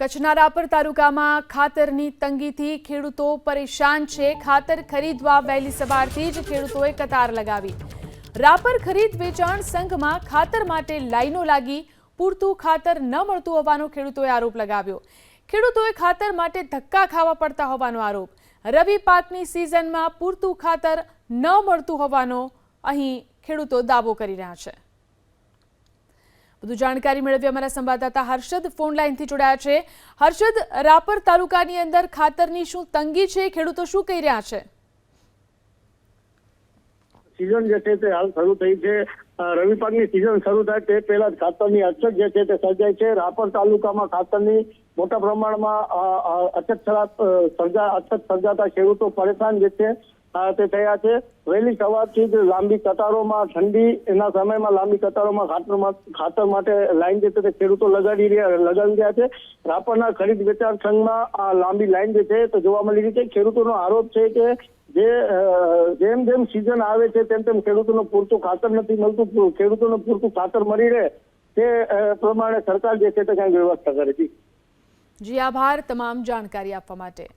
કચ્છના રાપર તાલુકામાં ખાતરની તંગીથી ખેડૂતો પરેશાન છે. ખાતર ખરીદવા વહેલી સવારથી જ ખેડૂતોએ કતાર લગાવી. રાપર ખરીદ વેચાણ સંઘમાં ખાતર માટે લાઈનો લાગી. પૂરતું ખાતર ન મળતું હોવાનો ખેડૂતોએ આરોપ લગાવ્યો. ખેડૂતોએ ખાતર માટે ધક્કા ખાવા પડતા હોવાનો આરોપ. રવિ પાકની સિઝનમાં પૂરતું ખાતર ન મળતું હોવાનો અહીં ખેડૂતો દાવો કરી રહ્યા છે. વધુ જાણકારી મેળવી અમારા સંવાદદાતા હર્ષદ ફોન લાઈનથી જોડાયા છે. હર્ષદ, રાપર તાલુકાની અંદર ખાતરની શું તંગી છે? ખેડૂતો શું કહી રહ્યા છે? સિઝન જે છે તે હાલ શરૂ થઈ છે. રવિ પાકની સિઝન શરૂ થાય તે પહેલા જ ખાતરની અછત જે છે તે સર્જાય છે. રાપર તાલુકામાં ખાતરની મોટા પ્રમાણમાં અછત સર્જા, અછત સર્જાતા ખેડૂતો પરેશાન જે છે તે થયા છે. વહેલી સવારથી જ લાંબી કતારોમાં ઠંડી, એના સમયમાં લાંબી કતારોમાં ખાતર ખાતર માટે લાઈન જે છે ખેડૂતો લગાડી રહ્યા, લગાવી રહ્યા છે. રાપરના ખરીદ વેચાણ સંઘમાં આ લાંબી લાઈન જે છે તો જોવા મળી રહી છે. ખેડૂતોનો આરોપ છે કે જે જેમ જેમ સિઝન આવે છે તેમ તેમ ખેડૂતોને પૂરતું ખાતર નથી મળતું. ખેડૂતોને પૂરતું ખાતર મળી રહે તે પ્રમાણે સરકાર જે છે તે કંઈક વ્યવસ્થા કરે છે. જી, આભાર તમામ જાણકારી આપવા માટે.